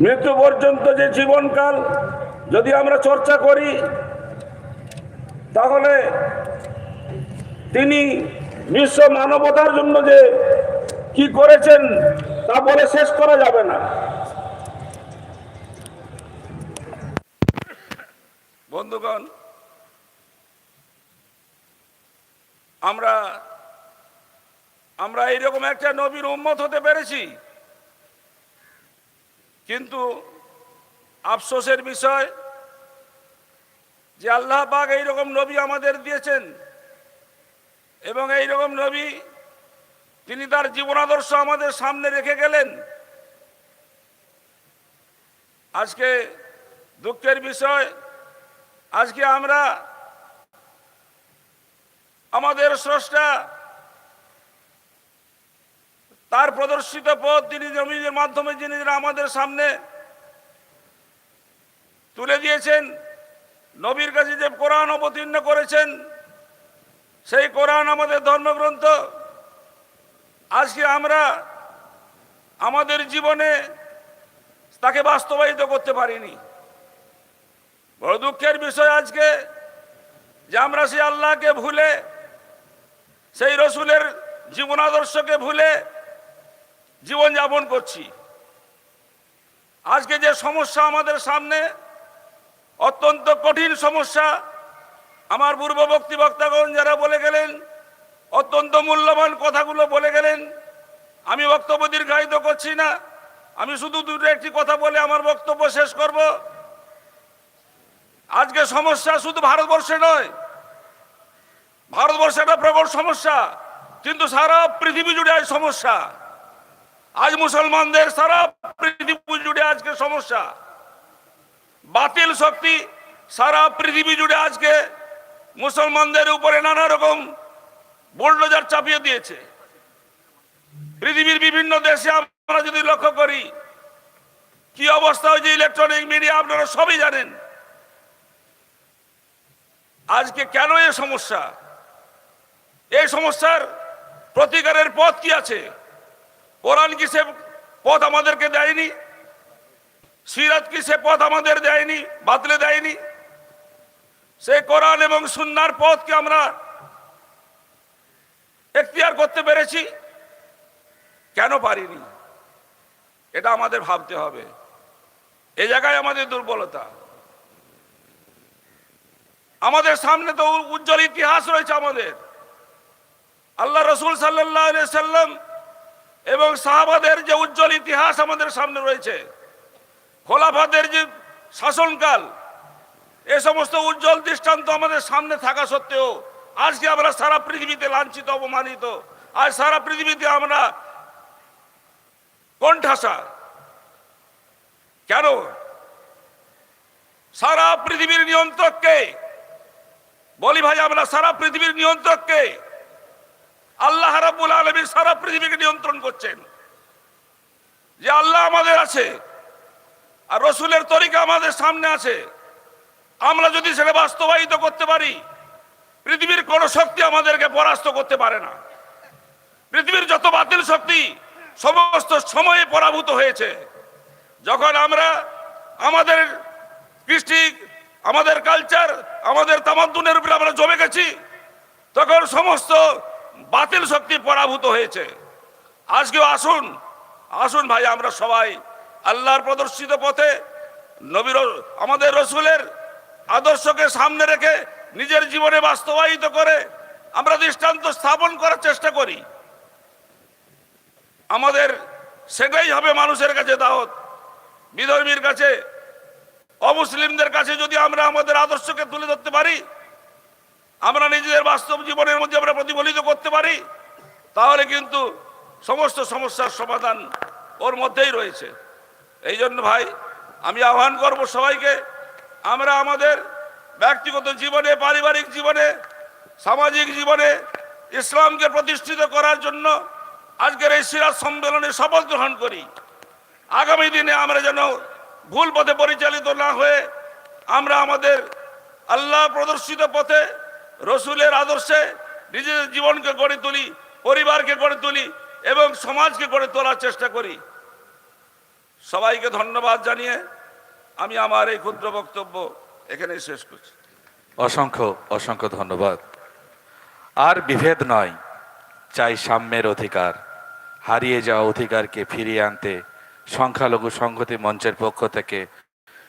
মৃত্যু পর্যন্ত যে জীবনকাল যদি আমরা চর্চা করি, তাহলে তিনি বিশ্ব মানবতার জন্য যে কি করেছেন, তা বলে শেষ করা যাবে না। বন্ধুগণ, আমরা আমরা এইরকম একটা নবীর উন্মত হতে পেরেছি। কিন্তু আফসোসের বিষয় যে আল্লাহ পাক এইরকম নবী আমাদের দিয়েছেন এবং এইরকম নবী তিনি তার জীবনাদর্শ আমাদের সামনে রেখে গেলেন। আজকে দুঃখের বিষয়, আজকে আমরা আমাদের স্রষ্টা তার প্রদর্শিত পথ তিনি জমিনের মাধ্যমে যিনি আমাদের সামনে তুলে দিয়েছেন, নবীর কাছে যে কোরআন অবতীর্ণ করেছেন, সেই কোরআন আমাদের ধর্মগ্রন্থ। আজকে আমরা আমাদের জীবনে তাকে বাস্তবায়িত করতে পারিনি। বড় দুঃখের বিষয় আজকে যে আমরা সেই আল্লাহকে ভুলে, সেই রসুলের জীবনাদর্শকে ভুলে জীবনযাপন করছি। আজকে যে সমস্যা আমাদের সামনে, অত্যন্ত কঠিন সমস্যা, আমার পূর্ববর্তী বক্তাগণ যারা বলে গেলেন, অত্যন্ত মূল্যবান কথাগুলো বলে গেলেন, আমি বক্তব্য দীর্ঘায়িত করছি না। আমি শুধু দুটো একটি কথা বলে আমার বক্তব্য শেষ করব। আজকে সমস্যা শুধু ভারতবর্ষে নয়, ভারতবর্ষে একটা প্রবল সমস্যা, কিন্তু সারা পৃথিবী জুড়ে সমস্যা। আজ মুসলমানদের সারা পৃথিবী জুড়ে আজকে সমস্যা। বাতিল শক্তি সারা পৃথিবী জুড়ে আজকে মুসলমানদের উপরে নানা রকম বোল্ডোজার চাপিয়ে দিয়েছে। পৃথিবীর বিভিন্ন দেশে আমরা যদি লক্ষ্য করি, কি অবস্থা হয়েছে ইলেকট্রনিক মিডিয়া আপনারা সবই জানেন। আজকে কেন এই সমস্যা? এই সমস্যার প্রতিকারের পথ কি আছে? কোরআন কি সে পথ আমাদেরকে দেয়নি? সিরাত কি সে পথ আমাদের দেয়নি? বাতলে দেয়নি? সেই কোরআন এবং সুন্নার পথকে আমরা এখতিয়ার করতে পেরেছি? কেন পারিনি? এটা আমাদের ভাবতে হবে। এ জায়গায় আমাদের দুর্বলতা। আমাদের সামনে তো উজ্জ্বল ইতিহাস রয়েছে আমাদের। আল্লাহ রসুল সাল্লাহ সাল্লাম এবং সাহাবাদের যে উজ্জ্বল ইতিহাস আমাদের সামনে রয়েছে, খোলাফাদের যে শাসনকাল, এ সমস্ত উজ্জ্বল দৃষ্টান্ত আমাদের সামনে থাকা সত্ত্বেও আজকে আমরা সারা পৃথিবীতে লাঞ্ছিত, অপমানিত আজ সারা পৃথিবীতে আমরা কোণঠাসা। কেন? সারা পৃথিবীর নিয়ন্ত্রককে, বলি ভাই, আমরা সারা পৃথিবীর নিয়ন্ত্রককে আল্লাহ রাবুল আলমী সারা পৃথিবীকে নিয়ন্ত্রণ করছেন। যে আল্লাহ আমাদের আছে, আর রসুলের তরিকা আমাদের সামনে আছে। আমরা যদি সেটা বাস্তবায়িত করতে পারি, পৃথিবীর কোনো শক্তি আমাদেরকে পরাস্ত করতে পারে না। পৃথিবীর যত বাতিল শক্তি সমস্ত সময়ে পরাভূত হয়েছে। যখন আমরা আমাদের কৃষ্টি, আমাদের কালচার আমাদের তামাদ্দুনের উপরে আমরা জমে গেছি, তখন সমস্ত বাতিল শক্তি পরাভূত হয়েছে। আজকেও আসুন আসুন ভাই, আমরা সবাই আল্লাহর প্রদর্শিত পথে নবীর আমাদের রসুলের আদর্শকে সামনে রেখে নিজের জীবনে বাস্তবায়িত করে আমরা দৃষ্টান্ত স্থাপন করার চেষ্টা করি। আমাদের সেটাই হবে মানুষের কাছে দাওয়াত। বিধর্মীর কাছে, অমুসলিমদের কাছে যদি আমরা আমাদের আদর্শকে তুলে ধরতে পারি আমরা নিজেদের বাস্তব জীবনের মধ্যে আমরা প্রতিফলিত করতে পারি, তাহলে কিন্তু সমস্ত সমস্যার সমাধান ওর মধ্যেই রয়েছে। এই জন্য ভাই, আমি আহ্বান করব সবাইকে, আমরা আমাদের ব্যক্তিগত জীবনে, পারিবারিক জীবনে, সামাজিক জীবনে ইসলামকে প্রতিষ্ঠিত করার জন্য আজকের এই সিরাজ সম্মেলনে শপথ গ্রহণ করি। আগামী দিনে আমরা যেন ভুল পথে পরিচালিত না হয়ে আমরা আমাদের আল্লাহ প্রদর্শিত পথে রসুলের আদর্শে নিজেদের জীবনকে গড়ে তুলি, পরিবারকে গড়ে তুলি এবং সমাজকে গড়ে তোলার চেষ্টা করি। সবাইকে ধন্যবাদ জানিয়ে আমি আমার এই ক্ষুদ্র বক্তব্য এখানেই শেষ করছি। অসংখ্য অসংখ্য ধন্যবাদ। আর বিভেদ নয়, চাই সাম্যের অধিকার। হারিয়ে যাওয়া অধিকারকে ফিরিয়ে আনতে সংখ্যালঘু সংহতি মঞ্চের পক্ষ থেকে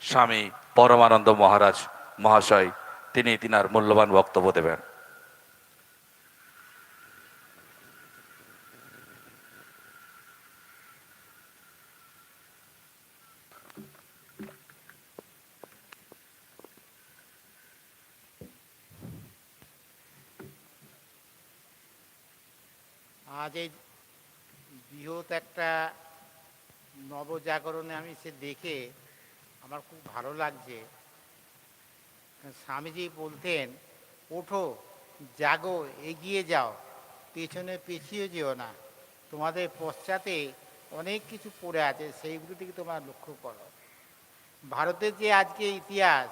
স্বামী পরমানন্দ মহারাজ মহাশয় তিনি তিনার মূল্যবান বক্তব্য দেবেন। আজ এই বৃহৎ একটা নবজাগরণে আমি সে দেখে আমার খুব ভালো লাগছে। স্বামীজি বলতেন, ওঠো, জাগো, এগিয়ে যাও, পেছনে পেছিয়ে যেও না। তোমাদের পশ্চাতে অনেক কিছু পড়ে আছে, সেইগুলো থেকে তোমরা লক্ষ্য করো। ভারতের যে আজকে ইতিহাস,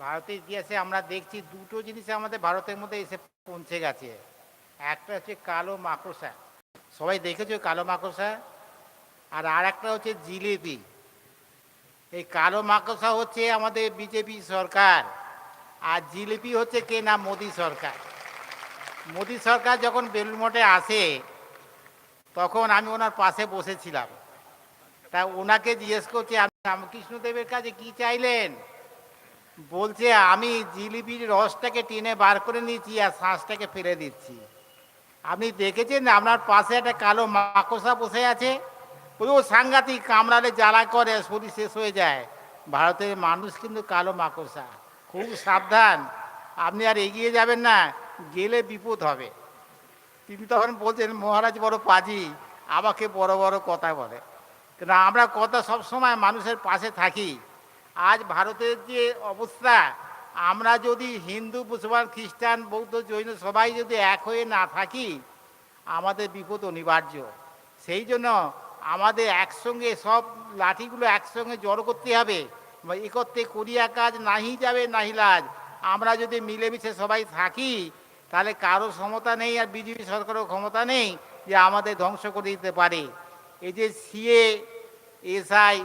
ভারতের ইতিহাসে আমরা দেখছি দুটো জিনিস আমাদের ভারতের মধ্যে এসে পৌঁছে গেছে। একটা হচ্ছে কালো মাকড়সা। সবাই দেখেছ কালো মাকড়সা? আর আর একটা হচ্ছে জিলিপি। এই কালো মাকড়সা হচ্ছে আমাদের বিজেপি সরকার। আর জিলিপি হচ্ছে কে না মোদি সরকার। মোদি সরকার যখন বেলুমঠে আসে, তখন আমি ওনার পাশে বসেছিলাম। তা ওনাকে জিজ্ঞেস করছি, আপনি রামকৃষ্ণদেবের কাছে কি চাইলেন? বলছে, আমি জিলিপির রসটাকে টেনে বার করে নিয়েছি আর শ্বাসটাকে ফেলে দিচ্ছি। আপনি দেখেছেন আপনার পাশে একটা কালো মাকড়সা বসে আছে? ওই ও সাংঘাতিক কামড়ালে জ্বালা করে, শরীর শেষ হয়ে যায়। ভারতের মানুষ কিন্তু কালো মাকড়সা। খুব সাবধান। আপনি আর এগিয়ে যাবেন না, গেলে বিপদ হবে। তিনি তখন বলছেন, মহারাজ বড় পাজি, আমাকে বড় বড় কথা বলে। কিন্তু আমরা কথা সবসময় মানুষের পাশে থাকি। আজ ভারতের যে অবস্থা, আমরা যদি হিন্দু, মুসলমান, খ্রিস্টান, বৌদ্ধ, জৈন সবাই যদি এক হয়ে না থাকি, আমাদের বিপদ অনিবার্য। সেই জন্য আমাদের একসঙ্গে সব লাঠিগুলো একসঙ্গে জড়ো করতে হবে। এ করতে করিয়া কাজ নাহি যাবে, নাহি লাজ। আমরা যদি মিলেমিশে সবাই থাকি, তাহলে কারও ক্ষমতা নেই আর বিজেপি সরকারও ক্ষমতা নেই যে আমাদের ধ্বংস করে দিতে পারে। এই যে সিএ, এসআই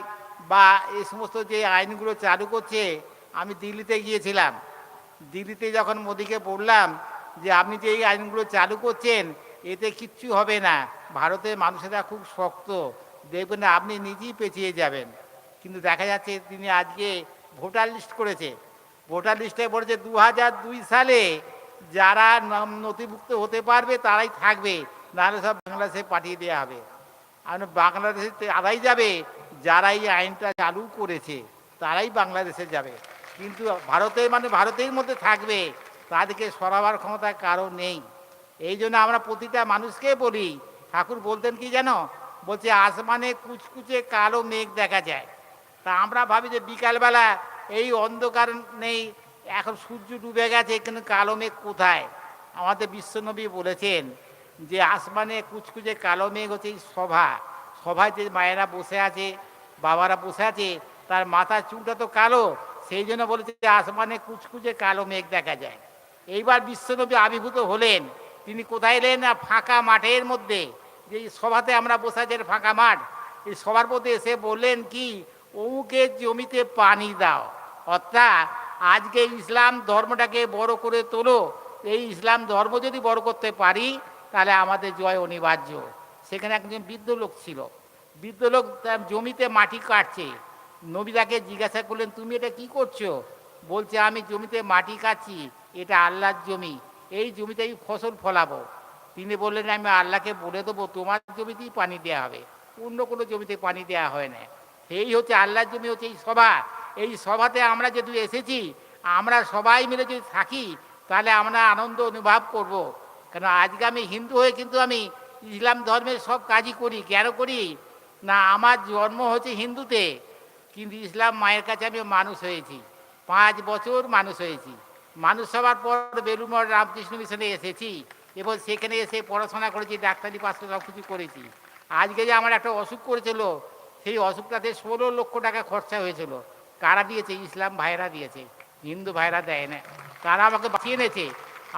বা এই সমস্ত যে আইনগুলো চালু করছে, আমি দিল্লিতে গিয়েছিলাম। দিল্লিতে যখন মোদিকে বললাম যে, আপনি যে এই আইনগুলো চালু করছেন, এতে কিচ্ছু হবে না। ভারতের মানুষেরা খুব শক্ত। দেখবেন আপনি নিজেই পেঁচিয়ে যাবেন। কিন্তু দেখা যাচ্ছে তিনি আজকে ভোটার লিস্ট করেছে। ভোটার লিস্টে বলেছে দু দুই সালে যারা নাম- নথিভুক্ত হতে পারবে তারাই থাকবে, নাহলে সব বাংলাদেশে পাঠিয়ে দেওয়া হবে। আর বাংলাদেশে তারাই যাবে যারা এই আইনটা চালু করেছে, তারাই বাংলাদেশে যাবে। কিন্তু ভারতের মানে ভারতের মধ্যে থাকবে, তাদেরকে সরাবার ক্ষমতা কারও নেই। এই জন্য আমরা প্রতিটা মানুষকে বলি, ঠাকুর বলতেন কি জানো বলছে, আসমানে কুচকুচে কালো মেঘ দেখা যায়। তা আমরা ভাবি যে বিকালবেলা এই অন্ধকার নেই, এখন সূর্য ডুবে গেছে, কিন্তু কালো মেঘ কোথায়? আমাদের বিশ্বনবী বলেছেন যে আসমানে কুচকুচে কালো মেঘ হচ্ছে সভা। সভায় যে মায়েরা বসে আছে, বাবারা বসে আছে, তার মাথার চুলটা তো কালো, সেই জন্য বলেছে যে আসমানে কুচকুচে কালো মেঘ দেখা যায়। এইবার বিশ্বনবী আবির্ভূত হলেন। তিনি কোথায় এলেন? না, ফাঁকা মাঠের মধ্যে। যে সভাতে আমরা বসে আছি ফাঁকা মাঠ। এই সবার মধ্যে এসে বললেন কি অমুকের জমিতে পানি দাও। অর্থাৎ আজকে ইসলাম ধর্মটাকে বড় করে তোলো। এই ইসলাম ধর্ম যদি বড় করতে পারি, তাহলে আমাদের জয় অনিবার্য। সেখানে একজন বৃদ্ধ লোক ছিল। বৃদ্ধ লোক জমিতে মাটি কাটছে। নবীদাকে জিজ্ঞাসা করলেন, তুমি এটা কি করছ? বলছে, আমি জমিতে মাটি কাটছি। এটা আল্লাহর জমি। এই জমিতে আমি ফসল ফলাবো। তিনি বললেন, আমি আল্লাহকে বলে দেবো, তোমার জমিতেই পানি দেওয়া হবে। অন্য কোনো জমিতে পানি দেওয়া হয় না। এই হচ্ছে আল্লাহর জমি, হচ্ছে এই সভা। এই সভাতে আমরা যদি এসেছি, আমরা সবাই মিলে যদি থাকি, তাহলে আমরা আনন্দ অনুভব করব। কেন, আজকে আমি হিন্দু হয়ে কিন্তু আমি ইসলাম ধর্মের সব কাজই করি। কেন করি? না, আমার জন্ম হচ্ছে হিন্দুতে, কিন্তু ইসলাম মায়ের কাছে আমি মানুষ হয়েছি। পাঁচ বছর মানুষ হয়েছি। মানুষ হওয়ার পর বেলুমর রামকৃষ্ণ মিশনে এসেছি, এবং সেখানে এসে পড়াশোনা করেছি, ডাক্তারি, পাশ সব কিছু করেছি। আজকে যে আমার একটা অসুখ করেছিল সেই অসুখটাতে ষোলো লক্ষ টাকা খরচা হয়েছিল। কারা দিয়েছে? ইসলাম ভাইরা দিয়েছে। হিন্দু ভাইরা দেয় না। তারা আমাকে বাঁচিয়ে এনেছে।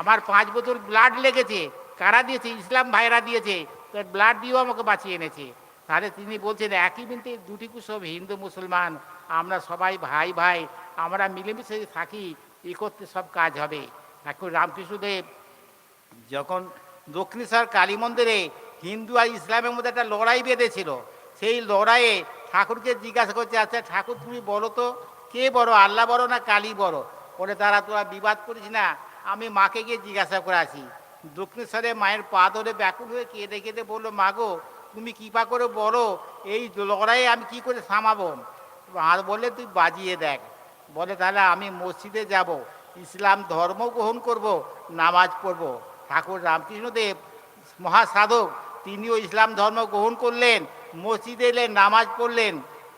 আমার পাঁচ বোতল ব্লাড লেগেছে। কারা দিয়েছে? ইসলাম ভাইরা দিয়েছে। ব্লাড দিয়েও আমাকে বাঁচিয়ে এনেছে। তাহলে তিনি বলছেন, একই মিনিটে দুটি কুসব হিন্দু মুসলমান। আমরা সবাই ভাই ভাই। আমরা মিলেমিশে থাকি। এ করতে সব কাজ হবে। এখন রামকৃষ্ণদেব যখন দক্ষিণেশ্বর কালী মন্দিরে হিন্দু আর ইসলামের মধ্যে একটা লড়াই বেঁধেছিল সেই লড়াইয়ে ঠাকুরকে জিজ্ঞাসা করছে আচ্ছা ঠাকুর তুমি বলো তো, কে বড় আল্লাহ বড় না কালী বড়? বলে, তারা তোরা বিবাদ করিস না, আমি মাকে গিয়ে জিজ্ঞাসা করে আসি। দক্ষিণেশ্বরে মায়ের পা ধরে ব্যাকুল হয়ে কেঁদে কেঁদে বলল, মাগো, তুমি কৃপা করে বলো, এই লড়াইয়ে আমি কি করে থামাবো? আর বললে, তুই বাজিয়ে দেখ। বলে, তাহলে আমি মসজিদে যাব, ইসলাম ধর্ম গ্রহণ করব, নামাজ পড়ব। ঠাকুর রামকৃষ্ণদেব মহাসাধক তিনিও ইসলাম ধর্ম গ্রহণ করলেন, মসজিদে এলেন, নামাজ পড়লেন।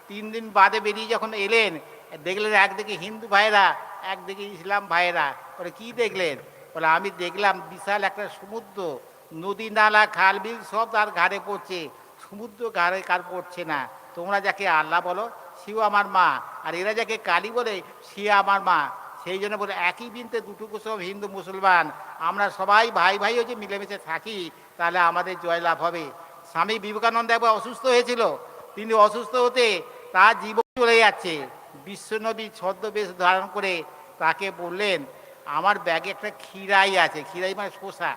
তিন দিন বাদে বেরিয়ে যখন এলেন, দেখলেন একদিকে হিন্দু ভাইরা একদিকে ইসলাম ভাইরা বলে, কি দেখলেন? বলে, আমি দেখলাম বিশাল একটা সমুদ্র। নদী, নালা, খাল, বিল সব তার ঘাড়ে পড়ছে। সমুদ্র ঘাড়ে কার পড়ছে না? তোমরা যাকে আল্লাহ বলো, সেও আমার মা। আর এরা যাকে কালী বলে, সে আমার মা। সেই জন্য বলে, একই বিনতে দুটুকু সব হিন্দু মুসলমান। আমরা সবাই ভাই ভাই যে মিলেমিশে থাকি তাহলে আমাদের জয়লাভ হবে। স্বামী বিবেকানন্দ একবার অসুস্থ হয়েছিল। তিনি অসুস্থ হতে তার জীবন চলে যাচ্ছে। বিশ্বনবী ছদ্মবেশ ধারণ করে তাকে বললেন, আমার ব্যাগে একটা ক্ষীরাই আছে। ক্ষীরাই মানে শোষা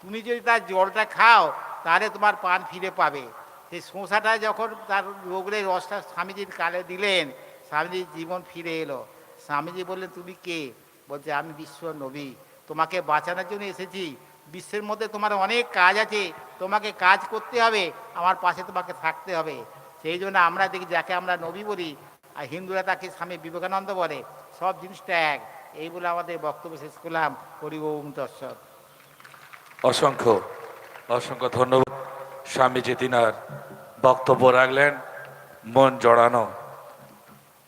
তুমি যদি তার জলটা খাও, তাহলে তোমার পান ফিরে পাবে। সেই শোষাটা যখন তার রোগের রসটা স্বামীজির কালে দিলেন, স্বামীজির জীবন ফিরে এলো। স্বামীজি বললেন, তুমি কে? বলছে, আমি বিশ্ব নবী তোমাকে বাঁচানোর জন্য এসেছি। বিশ্বের মধ্যে তোমার অনেক কাজ আছে, তোমাকে কাজ করতে হবে, আমার পাশে তোমাকে থাকতে হবে। সেই জন্য আমরা দেখি যাকে আমরা নবী বলি, আর হিন্দুরা তাকে স্বামী বিবেকানন্দ বলে। সব জিনিসটা এক। এই বলে আমাদের বক্তব্য শেষ করলাম। হরি দর্শক অসংখ্য অসংখ্য ধন্যবাদ স্বামীজি তিনার বক্তব্য রাখলেন, মন জড়ানো।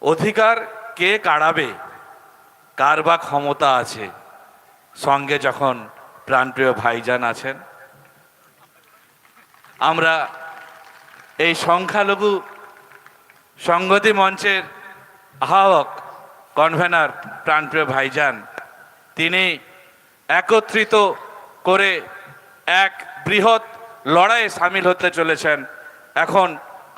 অধিকার কে কাড়াবে? কার বা ক্ষমতা আছে? সঙ্গে যখন প্রাণপ্রিয় ভাইজান আছেন। আমরা এই সংখ্যালঘু সংগতি মঞ্চের আহ্বায়ক কনভেনার প্রাণপ্রিয় ভাইজান, তিনি একত্রিত করে এক বৃহৎ লড়াইয়ে সামিল হতে চলেছেন। এখন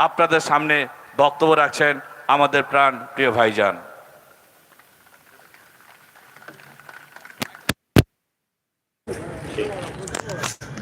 আপনাদের সামনে বক্তব্য রাখছেন আমাদের প্রাণ প্রিয় ভাইজান।